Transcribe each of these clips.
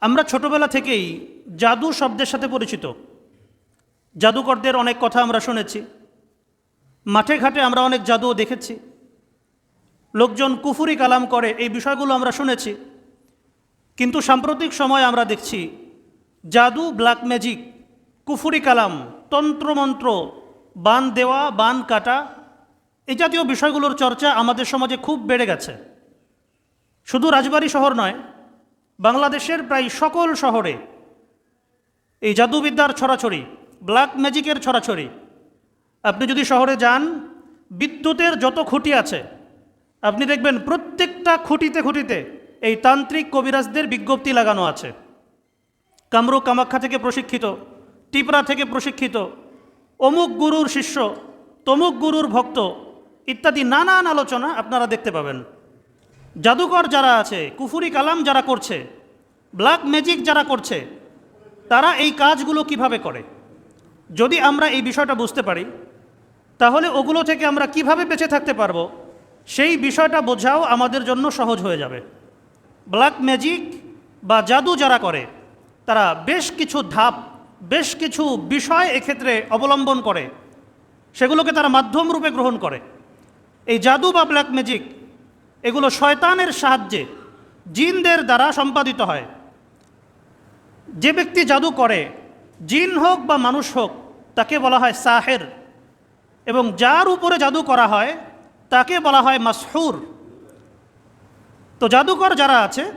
আমরা ছোটবেলা থেকেই জাদু শব্দের সাথে পরিচিত। জাদুকরদের অনেক কথা আমরা শুনেছি। মাঠে ঘাটে আমরা অনেক জাদুও দেখেছি। লোকজন কুফুরি কালাম করে এই বিষয়গুলো আমরা শুনেছি। কিন্তু সাম্প্রতিক সময় আমরা দেখছি, জাদু, ব্ল্যাক ম্যাজিক, কুফুরি কালাম, তন্ত্রমন্ত্র, বান দেওয়া, বান কাটা এই জাতীয় বিষয়গুলোর চর্চা আমাদের সমাজে খুব বেড়ে গেছে। শুধু রাজবাড়ি শহর নয় বাংলাদেশের প্রায় সকল শহরে এই জাদুবিদ্যার ছড়াছড়ি ব্ল্যাক ম্যাজিকের ছড়াছড়ি। আপনি যদি শহরে যান, বিদ্যুতের যত খুঁটি আছে, আপনি দেখবেন প্রত্যেকটা খুঁটিতে খুঁটিতে এই তান্ত্রিক কবিরাজদের বিজ্ঞপ্তি লাগানো আছে। কামরূপ কামাখ্যা থেকে প্রশিক্ষিত, টিপরা থেকে প্রশিক্ষিত, অমুক গুরুর শিষ্য, তমুক গুরুর ভক্ত, ইত্যাদি নানান আলোচনা আপনারা দেখতে পাবেন। জাদুকর যারা আছে, কুফুরি কালাম যারা করছে ব্ল্যাক ম্যাজিক যারা করছে, তারা এই কাজগুলো কীভাবে করে? যদি আমরা এই বিষয়টা বুঝতে পারি, তাহলে ওগুলো থেকে আমরা কীভাবে বেঁচে থাকতে পারব, সেই বিষয়টা বোঝাও আমাদের জন্য সহজ হয়ে যাবে। ব্ল্যাক ম্যাজিক বা জাদু যারা করে, তারা বেশ কিছু ধাপ, বেশ কিছু বিষয় এক্ষেত্রে অবলম্বন করে। সেগুলোকে তারা মাধ্যম রূপে গ্রহণ করে। এই জাদু বা ব্ল্যাক ম্যাজিক এগুলো শয়তানের সাহায্যে জিনদের দ্বারা সম্পাদিত হয়। যে ব্যক্তি জাদু করে, জিন হোক বা মানুষ হোক, তাকে বলা হয় সাহের। এবং যার উপরে জাদু করা হয়, তাকে বলা হয় মাসহুর। তো জাদুকর যারা আছে,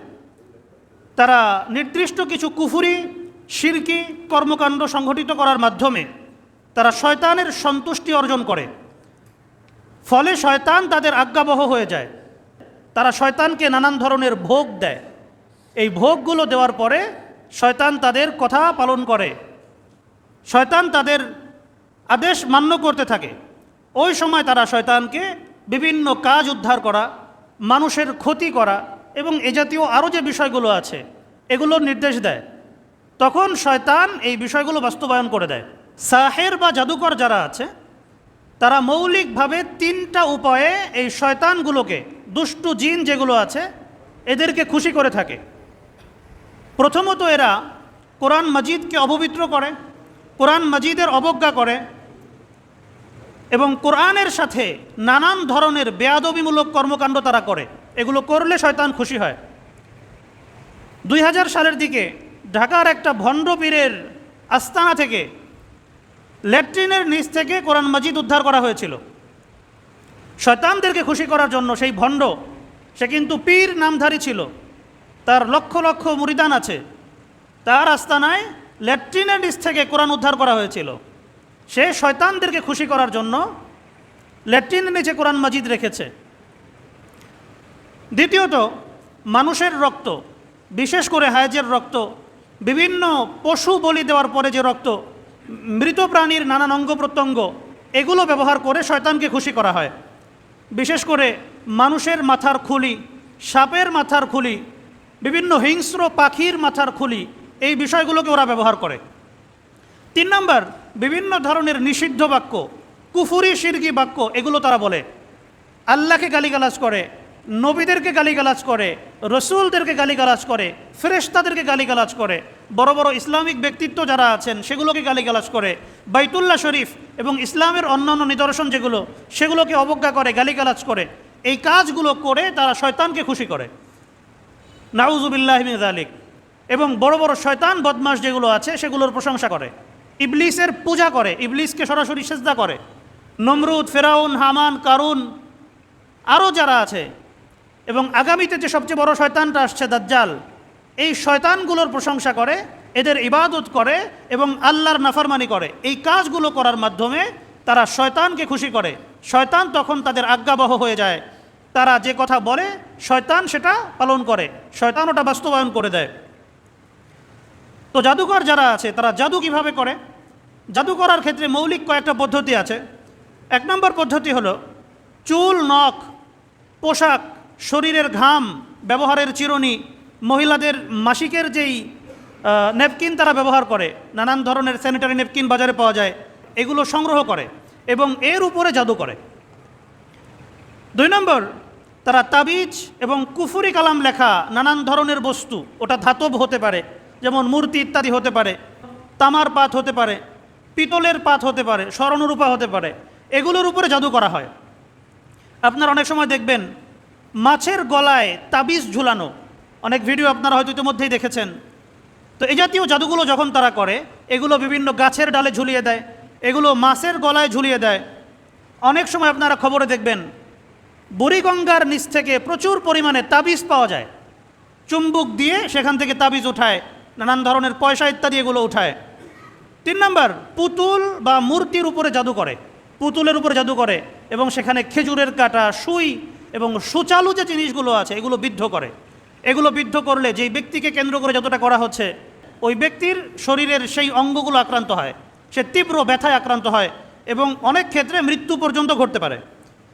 তারা নির্দিষ্ট কিছু কুফুরি, শিরকি, কর্মকাণ্ড সংঘটিত করার মাধ্যমে তারা শয়তানের সন্তুষ্টি অর্জন করে। ফলে শয়তান তাদের আজ্ঞাবহ হয়ে যায়। তারা শয়তানকে নানান ধরনের ভোগ দেয়। এই ভোগগুলো দেওয়ার পরে শয়তান তাদের কথা পালন করে। শয়তান তাদের আদেশ মান্য করতে থাকে। ওই সময় তারা শয়তানকে বিভিন্ন কাজ উদ্ধার করা, মানুষের ক্ষতি করা এবং এ জাতীয় আরও যে বিষয়গুলো আছে, এগুলোর নির্দেশ দেয়। তখন শয়তান এই বিষয়গুলো বাস্তবায়ন করে দেয়। সাহের বা জাদুকর যারা আছে, তারা মৌলিকভাবে তিনটা উপায়ে এই শয়তানগুলোকে দুষ্টু জিন যেগুলো আছে, এদেরকে খুশি করে থাকে। প্রথমত এরা কোরআন মজিদকে অপবিত্র করে, কোরআন মজিদের অবজ্ঞা করে এবং কোরআনের সাথে নানান ধরনের বেয়াদবিমূলক কর্মকাণ্ড তারা করে। এগুলো করলে শয়তান খুশি হয়। দুই হাজার সালের দিকে ঢাকার একটা ভণ্ড পীরের আস্তানা থেকে ল্যাট্রিনের নিচ থেকে কোরআন মজিদ উদ্ধার করা হয়েছিল। শয়তানদেরকে খুশি করার জন্য সেই ভণ্ড, সে কিন্তু পীর নামধারী ছিল। তার লক্ষ লক্ষ মুরিদান আছে। তার আস্তানায় ল্যাট্রিনের নিচ থেকে কোরআন উদ্ধার করা হয়েছিল। সে শয়তানদেরকে খুশি করার জন্য ল্যাট্রিনের নিচে কোরআন মাজিদ রেখেছে। দ্বিতীয়ত, মানুষের রক্ত, বিশেষ করে হায়াজের রক্ত, বিভিন্ন পশু বলি দেওয়ার পরে যে রক্ত, মৃত প্রাণীর নানান অঙ্গ প্রত্যঙ্গ, এগুলো ব্যবহার করে শয়তানকে খুশি করা হয়। বিশেষ করে মানুষের মাথার খুলি, সাপের মাথার খুলি, বিভিন্ন হিংস্র পাখির মাথার খুলি, এই বিষয়গুলোকে ওরা ব্যবহার করে। তিন নম্বর, বিভিন্ন ধরনের নিষিদ্ধ বাক্য, কুফুরি শিরকি বাক্য, এগুলো তারা বলে। আল্লাহকে গালিগালাজ করে, নবীদেরকে গালিগালাজ করে, রসুলদেরকে গালিগালাজ করে, ফেরেশতাদেরকে গালিগালাজ করে বড় বড় ইসলামিক ব্যক্তিত্ব যারা আছেন, সেগুলোকে গালিগালাজ করে। বাইতুল্লাহ শরীফ এবং ইসলামের অন্যান্য নিদর্শন যেগুলো, সেগুলোকে অবজ্ঞা করে, গালিগালাজ করে। এই কাজগুলো করে তারা শয়তানকে খুশি করে। নাউজুবিল্লাহ আলিক এবং বড় বড় শয়তান বদমাস যেগুলো আছে, সেগুলোর প্রশংসা করে। ইবলিসের পূজা করে, ইবলিসকে সরাসরি সেজদা করে। নমরুদ, ফেরাউন, হামান, কারুন আরও যারা আছে। এবং আগামীতে যে সবচেয়ে বড় শয়তানটা আসছে, দাজ্জাল এই শয়তানগুলোর প্রশংসা করে, এদের ইবাদত করে এবং আল্লাহর নাফারমানি করে। এই কাজগুলো করার মাধ্যমে তারা শয়তানকে খুশি করে। শয়তান তখন তাদের আজ্ঞাবহ হয়ে যায়। তারা যে কথা বলে, শয়তান সেটা পালন করে। শয়তান ওটা বাস্তবায়ন করে দেয়। তো জাদুকর যারা আছে, তারা জাদু কীভাবে করে? জাদু করার ক্ষেত্রে মৌলিক কয়েকটা পদ্ধতি আছে। এক নম্বর পদ্ধতি হলো চুল, নখ, পোশাক, শরীরের ঘাম, ব্যবহারের চিরুনি মহিলাদের মাসিকের যেই নেপকিন তারা ব্যবহার করে, নানান ধরনের স্যানিটারি নেপকিন বাজারে পাওয়া যায়, এগুলো সংগ্রহ করে এবং এর উপরে জাদু করে। দুই নম্বর, তারা তাবিজ এবং কুফুরি কালাম লেখা নানান ধরনের বস্তু, ওটা ধাতব হতে পারে, যেমন মূর্তি ইত্যাদি হতে পারে, তামার পাত হতে পারে, পিতলের পাত হতে পারে, স্বর্ণরূপা হতে পারে, এগুলোর উপরে জাদু করা হয়। আপনারা অনেক সময় দেখবেন, মাছের গলায় তাবিজ ঝুলানো অনেক ভিডিও আপনারা হয়তো ইতিমধ্যেই দেখেছেন। তো এই জাতীয় জাদুগুলো যখন তারা করে, এগুলো বিভিন্ন গাছের ডালে ঝুলিয়ে দেয়, এগুলো মাছের গলায় ঝুলিয়ে দেয়। অনেক সময় আপনারা খবরে দেখবেন, বুড়িগঙ্গার নিচ থেকে প্রচুর পরিমাণে তাবিজ পাওয়া যায়। চুম্বুক দিয়ে সেখান থেকে তাবিজ উঠায়, নানান ধরনের পয়সা ইত্যাদি এগুলো উঠায়। তিন নম্বর, পুতুল বা মূর্তির উপরে জাদু করে। পুতুলের উপরে জাদু করে এবং সেখানে খেজুরের কাটা, সুই এবং সুচালু যে জিনিসগুলো আছে, এগুলো বিদ্ধ করে। এগুলো বিদ্ধ করলে, যেই ব্যক্তিকে কেন্দ্র করে যতটা করা হচ্ছে, ওই ব্যক্তির শরীরের সেই অঙ্গগুলো আক্রান্ত হয়, সে তীব্র ব্যথায় আক্রান্ত হয় এবং অনেক ক্ষেত্রে মৃত্যু পর্যন্ত ঘটতে পারে।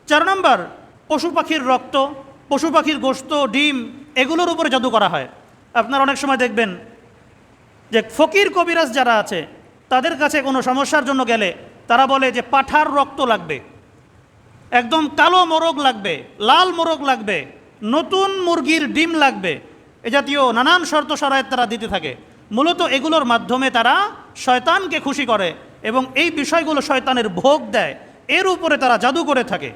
চার নম্বর, পশু পাখির রক্ত, পশু পাখির গোস্ত, ডিম, এগুলোর উপরে জাদু করা হয়। আপনার অনেক সময় দেখবেন যে ফকির কবিরাজ যারা আছে, তাদের কাছে কোনো সমস্যার জন্য গেলে তারা বলে যে পাঠার রক্ত লাগবে, একদম কালো মোরগ লাগবে, লাল মোরগ লাগবে নতুন মুরগির ডিম লাগবে। এ জাতীয় নানান শর্ত সরায়ত তারা দিতে থাকে। মূলত এগুলোর মাধ্যমে তারা শয়তানকে খুশি করে এবং এই বিষয়গুলো শয়তানের ভোগ দেয়। এর উপরে তারা জাদু করে থাকে।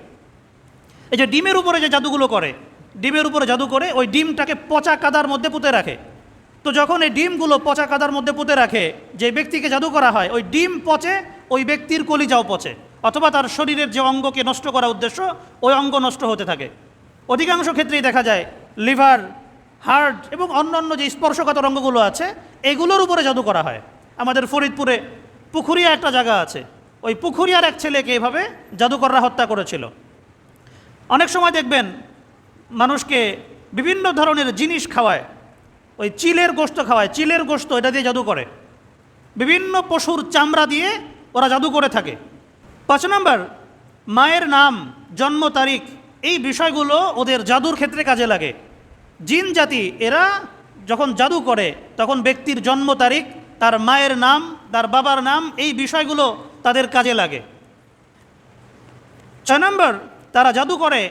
এই যে ডিমের উপরে যে জাদুগুলো করে, ডিমের উপরে জাদু করে ওই ডিমটাকে পচা কাদার মধ্যে পুঁতে রাখে। তো যখন এই ডিমগুলো পচা কাদার মধ্যে পুঁতে রাখে, যে ব্যক্তিকে জাদু করা হয়, ওই ডিম পচে, ওই ব্যক্তির কলিজাও পচে। অথবা তার শরীরের যে অঙ্গকে নষ্ট করা উদ্দেশ্য, ওই অঙ্গ নষ্ট হতে থাকে। অধিকাংশ ক্ষেত্রেই দেখা যায় লিভার, হার্ট এবং অন্যান্য যে স্পর্শকাতর অঙ্গগুলো আছে, এগুলোর উপরে জাদু করা হয়। আমাদের ফরিদপুরে পুখুরিয়া একটা জায়গা আছে। ওই পুখুরিয়ার এক ছেলেকে এভাবে জাদুকররা হত্যা করেছিল। অনেক সময় দেখবেন মানুষকে বিভিন্ন ধরনের জিনিস খাওয়ায়। ওই চিলের গোস্ত খাওয়ায়, চিলের গোস্ত এটা দিয়ে জাদু করে। বিভিন্ন পশুর চামড়া দিয়ে ওরা জাদু করে থাকে। পাঁচ নম্বর, মায়ের নাম, জন্ম তারিখ এই বিষয়গুলো ওদের জাদুর ক্ষেত্রে কাজে লাগে। জিন জাতি, এরা যখন জাদু করে, তখন ব্যক্তির জন্ম তারিখ, তার মায়ের নাম, তার বাবার নাম, এই বিষয়গুলো তাদের কাজে লাগে। ছয় নম্বর, তারা জাদু করে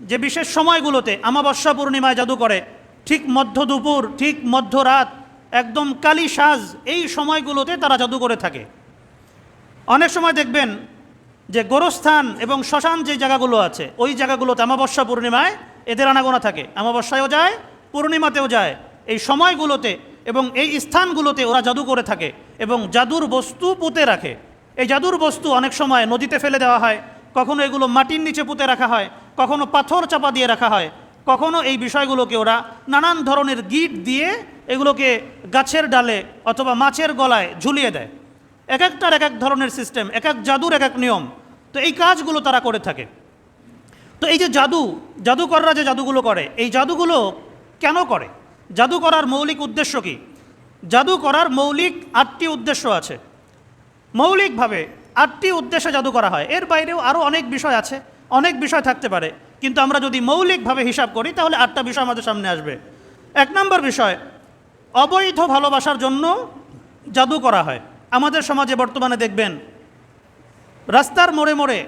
যে বিশেষ সময়গুলোতে আমাবস্যা পূর্ণিমায় জাদু করে। ঠিক মধ্য দুপুর, ঠিক মধ্যরাত একদম কালি সাজ, এই সময়গুলোতে তারা জাদু করে থাকে। অনেক সময় দেখবেন যে গোরস্থান এবং শ্মশান যে জায়গাগুলো আছে, ওই জায়গাগুলোতে অমাবস্যা পূর্ণিমায় এদের আনাগোনা থাকে। অমাবস্যায়ও যায়, পূর্ণিমাতেও যায়। এই সময়গুলোতে এবং এই স্থানগুলোতে ওরা জাদু করে থাকে এবং জাদুর বস্তু পুঁতে রাখে। এই জাদুর বস্তু অনেক সময় নদীতে ফেলে দেওয়া হয়, কখনো এগুলো মাটির নিচে পুঁতে রাখা হয়, কখনো পাথর চাপা দিয়ে রাখা হয়, কখনো এই বিষয়গুলোকে ওরা নানান ধরনের গিট দিয়ে এগুলোকে গাছের ডালে অথবা মাছের গলায় ঝুলিয়ে দেয়। এক একটার এক এক ধরনের সিস্টেম এক এক জাদুর এক এক নিয়ম। তো এই কাজগুলো তারা করে থাকে। তো এই যে জাদু, জাদুকররা যে জাদুগুলো করে, এই জাদুগুলো কেন করে? জাদু করার মৌলিক উদ্দেশ্য কি? জাদু করার মৌলিক আটটি উদ্দেশ্য আছে। মৌলিকভাবে আটটি উদ্দেশ্যে জাদু করা হয়। এর বাইরেও আরও অনেক বিষয় আছে, অনেক বিষয় থাকতে পারে। কিন্তু আমরা যদি মৌলিকভাবে হিসাব করি, তাহলে আটটা বিষয় আমাদের সামনে আসবে। এক নম্বর বিষয়, অবৈধ ভালোবাসার জন্য জাদু করা হয়। আমাদের সমাজে বর্তমানে দেখবেন রাস্তার মোড়ে মোড়ে,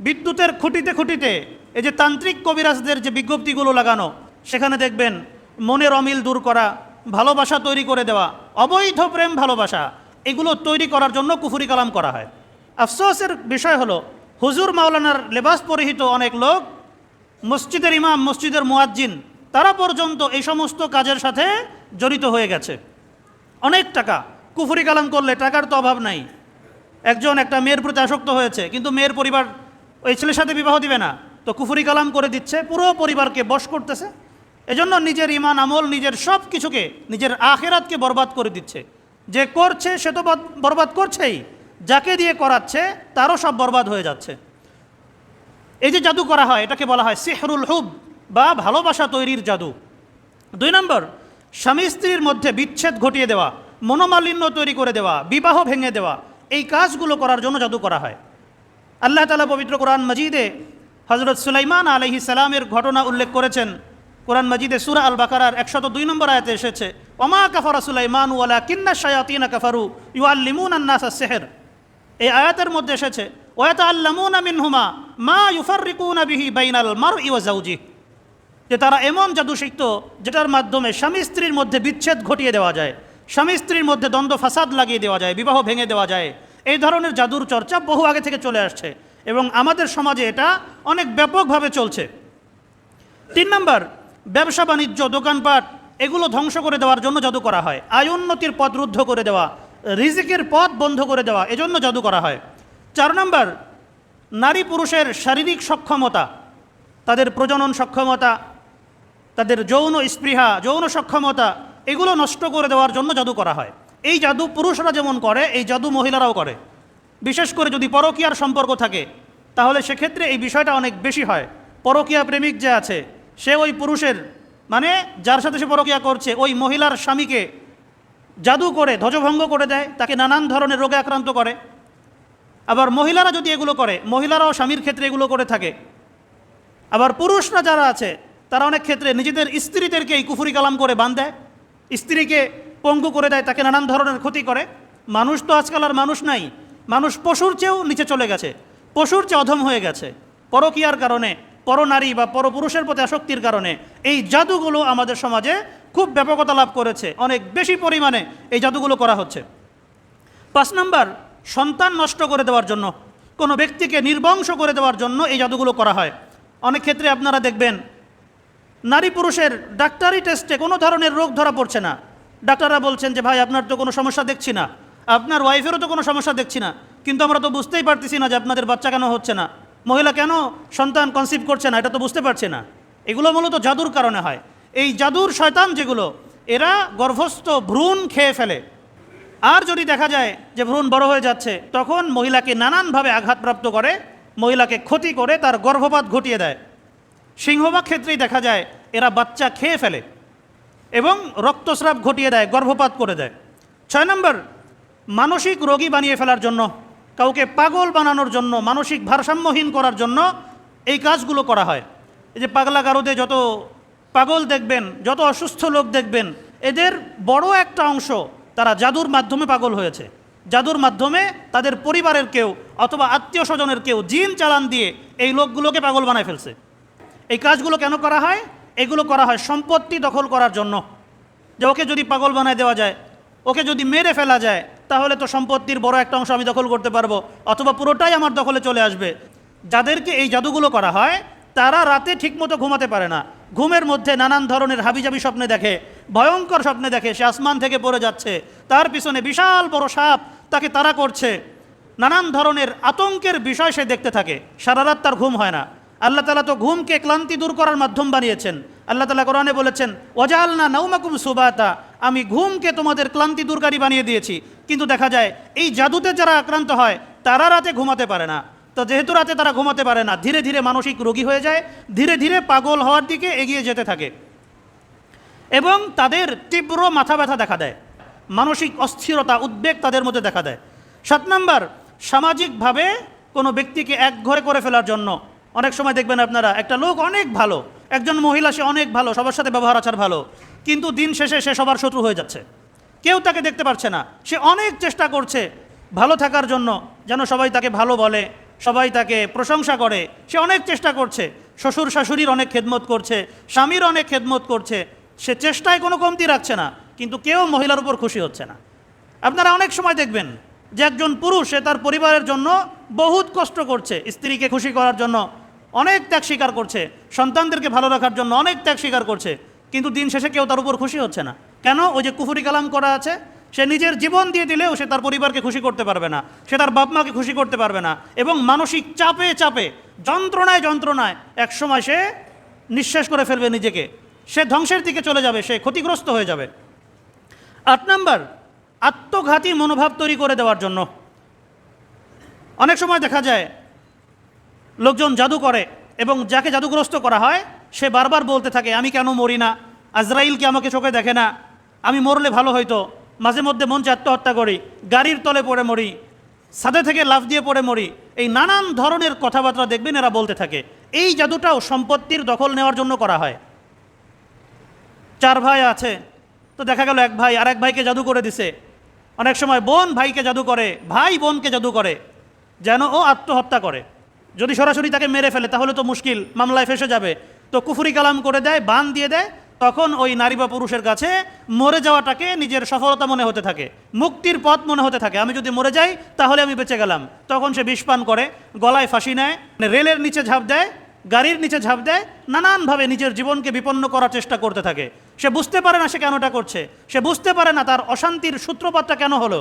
বিদ্যুতের খুঁটিতে খুঁটিতে এই যে তান্ত্রিক কবিরাজদের যে বিজ্ঞপ্তিগুলো লাগানো, সেখানে দেখবেন মনের অমিল দূর করা, ভালোবাসা তৈরি করে দেওয়া, অবৈধ প্রেম ভালোবাসা, এগুলো তৈরি করার জন্য কুফুরি কালাম করা হয়। আফসোসের বিষয় হলো, হুজুর মাওলানার লেবাস পরিহিত অনেক লোক, মসজিদের ইমাম, মসজিদের মুয়াজ্জিন, তারা পর্যন্ত এই সমস্ত কাজের সাথে জড়িত হয়ে গেছে। অনেক টাকা কুফুরি কালাম করলে টাকার তো অভাব নাই। একজন একটা মেয়ের প্রতি আসক্ত হয়েছে, কিন্তু মেয়ের পরিবার ওই ছেলের সাথে বিবাহ দিবে না। তো কুফুরি কালাম করে দিচ্ছে, পুরো পরিবারকে বশ করতেছে। এজন্য নিজের ইমান আমল, নিজের সব কিছুকে নিজের আখেরাতকে বরবাদ করে দিচ্ছে। যে করছে, সে তো বরবাদ করছেই। যাকে দিয়ে করাচ্ছে, তারও সব বরবাদ হয়ে যাচ্ছে। এই যে জাদু করা হয়, এটাকে বলা হয় সেহরুল হুব বা ভালোবাসা তৈরির জাদু। দুই নম্বর, স্বামী স্ত্রীর মধ্যে বিচ্ছেদ ঘটিয়ে দেওয়া, মনোমালিন্য তৈরি করে দেওয়া, বিবাহ ভেঙে দেওয়া। এই কাজগুলো করার জন্য জাদু করা হয়। আল্লাহ তালা পবিত্র কোরআন মজিদে হজরত সুলাইমান আলহি সালামের ঘটনা উল্লেখ করেছেন। কোরআন মজিদে সুরা আল বাকারার একশত দুই নম্বর আয়াতে এসেছে, ওমা কাফারা সুলাইমান ওয়ালা কিন্না শায়াতিনা কাফারু ইউ আল্লিমুন আন্নাস সেহের। এই আয়াতের মধ্যে এসেছে ওয়াতা আল্লামুন মিনহুমা মা ইউফারিকুনা বিহি বাইনাল মার ইওয়া জাউজি যে তারা এমন জাদু শিখত যেটার মাধ্যমে স্বামী স্ত্রীর মধ্যে বিচ্ছেদ ঘটিয়ে দেওয়া যায়। স্বামী স্ত্রীর মধ্যে দ্বন্দ্ব, ফাসাদ লাগিয়ে দেওয়া যায়, বিবাহ ভেঙে দেওয়া যায়। এই ধরনের জাদুর চর্চা বহু আগে থেকে চলে আসছে এবং আমাদের সমাজে এটা অনেক ব্যাপকভাবে চলছে। তিন নম্বর, ব্যবসা, বাণিজ্য, দোকানপাট, এগুলো ধ্বংস করে দেওয়ার জন্য জাদু করা হয়। আয় উন্নতির পথ রুদ্ধ করে দেওয়া, রিজিকের পথ বন্ধ করে দেওয়া, এজন্য জাদু করা হয়। চার নম্বর, নারী পুরুষের শারীরিক সক্ষমতা, তাদের প্রজনন সক্ষমতা, তাদের যৌন স্পৃহা, যৌন সক্ষমতা এগুলো নষ্ট করে দেওয়ার জন্য জাদু করা হয়। এই জাদু পুরুষরা যেমন করে, এই জাদু মহিলারাও করে। বিশেষ করে যদি পরকীয়ার সম্পর্ক থাকে, তাহলে সেক্ষেত্রে এই বিষয়টা অনেক বেশি হয়। পরকীয়া প্রেমিক যে আছে, সে ওই পুরুষের মানে যার সাথে সে পরকীয়া করছে, ওই মহিলার স্বামীকে জাদু করে, ধ্বজভঙ্গ করে দেয়, তাকে নানান ধরনের রোগে আক্রান্ত করে। আবার মহিলারা যদি এগুলো করে, মহিলারাও স্বামীর ক্ষেত্রে এগুলো করে থাকে। আবার পুরুষরা যারা আছে, তারা অনেক ক্ষেত্রে নিজেদের স্ত্রীদেরকে এই কুফুরি কালাম করে বান দেয়। স্ত্রীকে পঙ্গু করে দেয়, তাকে নানান ধরনের ক্ষতি করে। মানুষ তো আজকাল আর মানুষ নাই। মানুষ পশুর চেয়েও নিচে চলে গেছে। পশুর চেয়ে অধম হয়ে গেছে। পরকীয়ার কারণে, পরনারী বা পরপুরুষের প্রতি আসক্তির কারণে এই জাদুগুলো আমাদের সমাজে খুব ব্যাপকতা লাভ করেছে। অনেক বেশি পরিমাণে এই জাদুগুলো করা হচ্ছে। পাঁচ নম্বর, সন্তান নষ্ট করে দেওয়ার জন্য। কোনো ব্যক্তিকে নির্বংশ করে দেওয়ার জন্য এই জাদুগুলো করা হয়। অনেক ক্ষেত্রে আপনারা দেখবেন নারী পুরুষের ডাক্তারি টেস্টে কোনো ধরনের রোগ ধরা পড়ছে না। ডাক্তাররা বলছেন যে, ভাই, আপনার তো কোনো সমস্যা দেখছি না। আপনার ওয়াইফেরও তো কোনো সমস্যা দেখছি না। কিন্তু আমরা তো বুঝতেই পারতেছি না যে, আপনাদের বাচ্চা কেন হচ্ছে না। মহিলা কেন সন্তান কনসিভ করছে না, এটা তো বুঝতে পারছে না। এগুলো মূলত জাদুর কারণে হয়। এই জাদুর শয়তান যেগুলো, এরা গর্ভস্থ ভ্রূণ খেয়ে ফেলে। আর যদি দেখা যায় যে, ভ্রূণ বড় হয়ে যাচ্ছে, তখন মহিলাকে নানানভাবে আঘাতপ্রাপ্ত করে, মহিলাকে ক্ষতি করে তার গর্ভপাত ঘটিয়ে দেয়। সিংহভাগ ক্ষেত্রেই দেখা যায় এরা বাচ্চা খেয়ে ফেলে এবং রক্তস্রাব ঘটিয়ে দেয়, গর্ভপাত করে দেয়। ছয় নম্বর, মানসিক রোগী বানিয়ে ফেলার জন্য, কাউকে পাগল বানানোর জন্য, মানসিক ভারসাম্যহীন করার জন্য এই কাজগুলো করা হয়। এই যে পাগলা গারদে যত পাগল দেখবেন, যত অসুস্থ লোক দেখবেন, এদের বড় একটা অংশ তারা জাদুর মাধ্যমে পাগল হয়েছে। জাদুর মাধ্যমে তাদের পরিবারের কেউ অথবা আত্মীয় স্বজনের কেউ জিন চালান দিয়ে এই লোকগুলোকে পাগল বানায় ফেলছে। এই কাজগুলো কেন করা হয়? এগুলো করা হয় সম্পত্তি দখল করার জন্য। যে ওকে যদি পাগল বানায় দেওয়া যায়, ওকে যদি মেরে ফেলা যায়, তাহলে তো সম্পত্তির বড় একটা অংশ আমি দখল করতে পারব, অথবা পুরোটাই আমার দখলে চলে আসবে। যাদেরকে এই জাদুগুলো করা হয়, তারা রাতে ঠিকমতো ঘুমাতে পারে না। ঘুমের মধ্যে নানান ধরনের হাবিজাবি স্বপ্নে দেখে, ভয়ঙ্কর স্বপ্নে দেখে সে আসমান থেকে পড়ে যাচ্ছে। তার পিছনে বিশাল বড় সাপ তাকে তারা করছে। নানান ধরনের আতঙ্কের বিষয় সে দেখতে থাকে। সারা রাত তার ঘুম হয় না। আল্লাহ তালা তো ঘুমকে ক্লান্তি দূর করার মাধ্যম বানিয়েছেন। আল্লাহ তালা কোরআনে বলেছেন ওজাল না নৌমাকুম সুবাতা। আমি ঘুমকে তোমাদের ক্লান্তি দূরকারী বানিয়ে দিয়েছি। কিন্তু দেখা যায়, এই জাদুতে যারা আক্রান্ত হয়, তারা রাতে ঘুমাতে পারে না। তো যেহেতু রাতে তারা ঘুমাতে পারে না, ধীরে ধীরে মানসিক রোগী হয়ে যায়, ধীরে ধীরে পাগল হওয়ার দিকে এগিয়ে যেতে থাকে। এবং তাদের তীব্র মাথা ব্যথা দেখা দেয়। মানসিক অস্থিরতা, উদ্বেগ তাদের মধ্যে দেখা দেয়। সাত নম্বর, সামাজিকভাবে কোনো ব্যক্তিকে এক ঘরে করে ফেলার জন্য অনেক সময় দেখবেন আপনারা, একটা লোক অনেক ভালো, একজন মহিলা সে অনেক ভালো, সবার সাথে ব্যবহার আচার ভালো, কিন্তু দিন শেষে সে সবার শত্রু হয়ে যাচ্ছে। কেউ তাকে দেখতে পারছে না, সে অনেক চেষ্টা করছে ভালো থাকার জন্য, যেন সবাই তাকে ভালো বলে, সবাই তাকে প্রশংসা করে, সে অনেক চেষ্টা করছে, শ্বশুর শাশুড়ির অনেক খেদমত করছে, স্বামীর অনেক খেদমত করছে, সে চেষ্টায় কোনো কমতি রাখছে না, কিন্তু কেউ মহিলার উপর খুশি হচ্ছে না। আপনারা অনেক সময় দেখবেন যে একজন পুরুষ, সে তার পরিবারের জন্য বহুত কষ্ট করছে, স্ত্রীকে খুশি করার জন্য অনেক ত্যাগ স্বীকার করছে। সন্তানদেরকে ভালো রাখার জন্য অনেক ত্যাগ স্বীকার করছে। কিন্তু দিন শেষে কেউ তার উপর খুশি হচ্ছে না। কেন? ওই যে কুফুরি কালাম করা আছে, সে নিজের জীবন দিয়ে দিলেও সে তার পরিবারকে খুশি করতে পারবে না। সে তার বাপ মাকে খুশি করতে পারবে না। এবং মানসিক চাপে চাপে, যন্ত্রণায় যন্ত্রণায় একসময় সে নিঃশ্বাস করে ফেলবে নিজেকে। সে ধ্বংসের দিকে চলে যাবে, সে ক্ষতিগ্রস্ত হয়ে যাবে। আট নাম্বার, আত্মঘাতী মনোভাব তৈরি করে দেওয়ার জন্য। অনেক সময় দেখা যায় লোকজন জাদু করে এবং যাকে জাদুগ্রস্ত করা হয়, সে বারবার বলতে থাকে, আমি কেন মরি না? আজরাইল কি আমাকে চোখে দেখে না? আমি মরলে ভালো হইতো। মাঝে মধ্যে মঞ্চে আত্মহত্যা করি, গাড়ির তলে পড়ে মরি, ছাদে থেকে লাফ দিয়ে পড়ে মরি। এই নানান ধরনের কথাবার্তা দেখবেন এরা বলতে থাকে। এই জাদুটাও সম্পত্তির দখল নেওয়ার জন্য করা হয়। চার ভাই আছে, তো দেখা গেল এক ভাই আর এক ভাইকে জাদু করে দিছে। অনেক সময় বোন ভাইকে জাদু করে, ভাই বোনকে জাদু করে, যেন ও আত্মহত্যা করে। যদি সরাসরি তাকে মেরে ফেলে, তাহলে তো মুশকিল, মামলায় ফেসে যাবে। তো কুফুরি কালাম করে দেয়, বান দিয়ে দেয়, তখন ওই নারী বা পুরুষের কাছে মরে যাওয়াটাকে নিজের সফলতা মনে হতে থাকে, মুক্তির পথ মনে হতে থাকে। আমি যদি মরে যাই, তাহলে আমি বেঁচে গেলাম। তখন সে বিষপান করে, গলায় ফাঁসি নেয়, রেলের নিচে ঝাঁপ দেয়, গাড়ির নিচে ঝাঁপ দেয়, নানানভাবে নিজের জীবনকে বিপন্ন করার চেষ্টা করতে থাকে। সে বুঝতে পারে না সে কেনটা করছে, সে বুঝতে পারে না তার অশান্তির সূত্রপাতটা কেন হলো।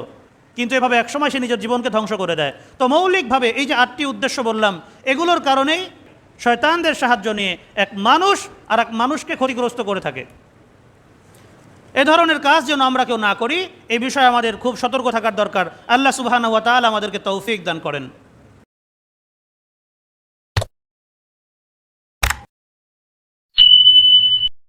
কিন্তু এভাবে একসময় সে নিজের জীবনকে ধ্বংস করে দেয়। তো মৌলিকভাবে এই যে আটটি উদ্দেশ্য বললাম, এগুলোর কারণেই শয়তানদের সাহায্য নিয়ে এক মানুষ আর এক মানুষকে ক্ষতিগ্রস্ত করে থাকে। এ ধরনের কাজ যেন আমরা কেউ না করি, এ বিষয়ে আমাদের খুব সতর্ক থাকার দরকার। আল্লাহ সুবাহান ওয়া তাআলা আমাদেরকে তৌফিক দান করেন।